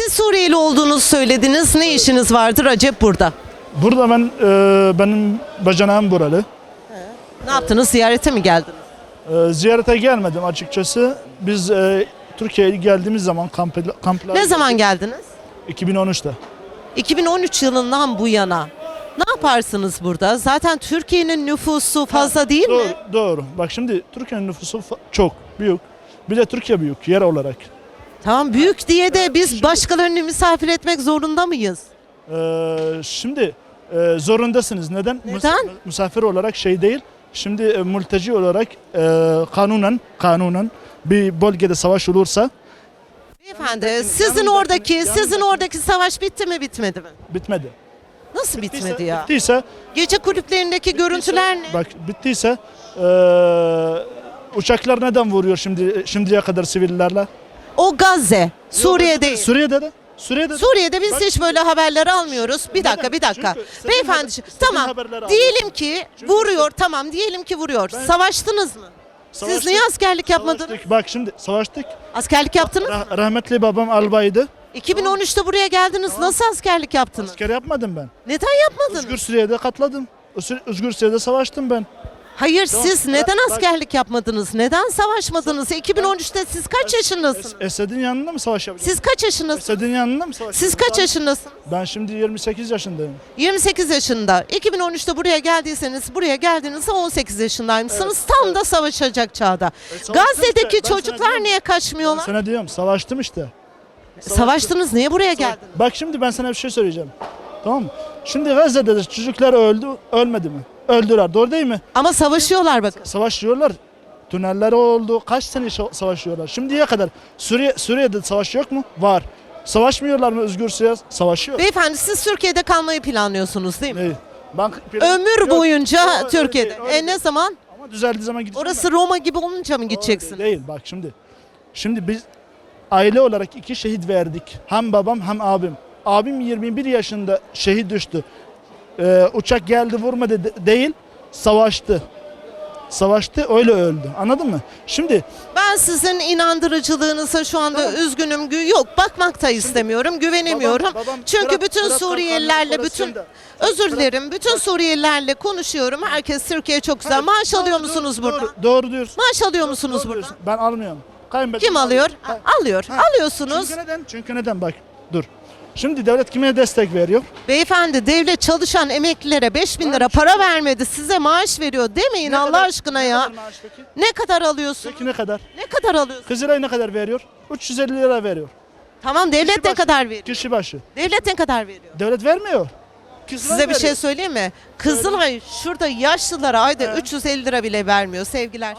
Siz Suriyeli olduğunuzu söylediniz. Ne işiniz vardır acep burada? Burada ben e, benim bacanağım buralı. Ne yaptınız? Ziyarete mi geldiniz? E, ziyarete gelmedim açıkçası. Biz e, Türkiye'ye geldiğimiz zaman kamp, kamplar Ne zaman geldiniz? 2013'te. 2013 yılından bu yana. Ne yaparsınız burada? Zaten Türkiye'nin nüfusu fazla değil Doğru, mi? doğru. Bak şimdi Türkiye'nin nüfusu fa- çok büyük. Bir de Türkiye büyük yer olarak. Tamam büyük diye de biz başkalarını misafir etmek zorunda mıyız? E, şimdi e, zorundasınız. Neden? Neden? misafir olarak şey değil. Şimdi e, mülteci olarak e, kanunen kanunen bir bölgede savaş olursa Beyefendi sizin oradaki sizin oradaki savaş bitti mi bitmedi mi? bitmedi. Nasıl bitmedi Bittiyse- ya? Bittiyse Gece kulüplerindeki görüntüler ne? Bak bittiyse eee, uçaklar neden vuruyor şimdi şimdiye kadar sivillerle? O Gazze, Suriye değil. Suriye'de de. Suriye'de de. Suriye'de biz Bak- hiç böyle haberler almıyoruz. Bir Neden? dakika, bir dakika. Çünkü Beyefendi, haber- tamam. haberleri Diyelim ki vuruyor, tamam. Diyelim ki vuruyor. Savaştınız mı? Siz Savaştık, niye askerlik yapmadınız? Savaştık. Bak şimdi savaştık. Askerlik yaptınız mı? Rah- rahmetli babam albaydı. 2013'te buraya geldiniz. Nasıl askerlik yaptınız? Asker yapmadım ben. Neden yapmadınız? Özgür Suriye'de katladım. Özgür- Özgür Suriye'de savaştım ben. Hayır siz neden askerlik yapmadınız? Neden savaşmadınız? 2013'te siz kaç yaşındasınız? Es- Esed'in yanında mı savaş yapacağım? Siz kaç yaşındasınız? Esed'in yanında mı savaş Siz kaç yaşındasınız? Ben şimdi 28 yaşındayım. 28 yaşında. 2013'te buraya geldiyseniz buraya geldiğinizde 18 yaşındaymışsınız. Tam da savaşacak çağda. savaştım Gazze'deki işte, ben sana çocuklar diyorum. niye Ben kaçmıyorlar? sana diyorum savaştım işte. Savaştınız niye buraya geldiniz? Bak şimdi ben sana bir şey söyleyeceğim. Tamam mı? Şimdi Gazze'de de çocuklar öldü, ölmedi mi? Öldüler, doğru değil mi? Ama savaşıyorlar bakın. Savaşıyorlar. Tüneller oldu. Kaç sene şa- savaşıyorlar? Şimdiye kadar Suriye Suriye'de savaş yok mu? Var. Savaşmıyorlar mı Özgür Suriye? Savaşıyor. Beyefendi siz Türkiye'de kalmayı planlıyorsunuz değil mi? Ne? Ben Ömür Yok, boyunca öyle Türkiye'de. değil, öyle e ne değil. zaman? Ama düzeldiği zaman gideceğim. Orası Roma gibi olunca mı ben. gideceksiniz? Öyle Değil bak şimdi. Şimdi biz aile olarak iki şehit verdik. Hem babam hem abim. Abim 21 yaşında şehit düştü. Ee, uçak geldi vurmadı de- değil, savaştı. Savaştı öyle öldü. Anladın mı? Şimdi Ben sizin inandırıcılığınıza şu anda üzgünüm. Gü- Yok bakmak da istemiyorum. Güvenemiyorum. Babam- babam Çünkü Fırat- bütün Fırat Suriyelilerle bütün operasyonda- özür dilerim. Bütün Suriyelilerle konuşuyorum. Herkes Türkiye çok güzel. Maaş alıyor doğru, musunuz doğru, burada? Doğru diyorsun. Maaş alıyor musunuz Doğru burada? diyorsun. Ben almıyorum. Kim alıyor? Ha. Alıyor. Alıyorsunuz. Çünkü neden? Çünkü neden? Bak dur. Şimdi devlet kime destek veriyor? Beyefendi devlet çalışan emeklilere 5 bin lira para vermedi. Size maaş veriyor demeyin Ne Allah kadar- aşkına ne ya. kadar maaş peki? Ne kadar alıyorsun? Peki ne kadar? Ne kadar alıyorsun? Kızılay ne kadar veriyor? 350 lira veriyor. Tamam devlet ne başı. kadar veriyor? Kişi başı. Devlet ne kadar veriyor? Devlet vermiyor. Kızılay Size bir veriyor. şey söyleyeyim mi? Kızılay şurada yaşlılara ayda He. 350 lira bile vermiyor sevgiler.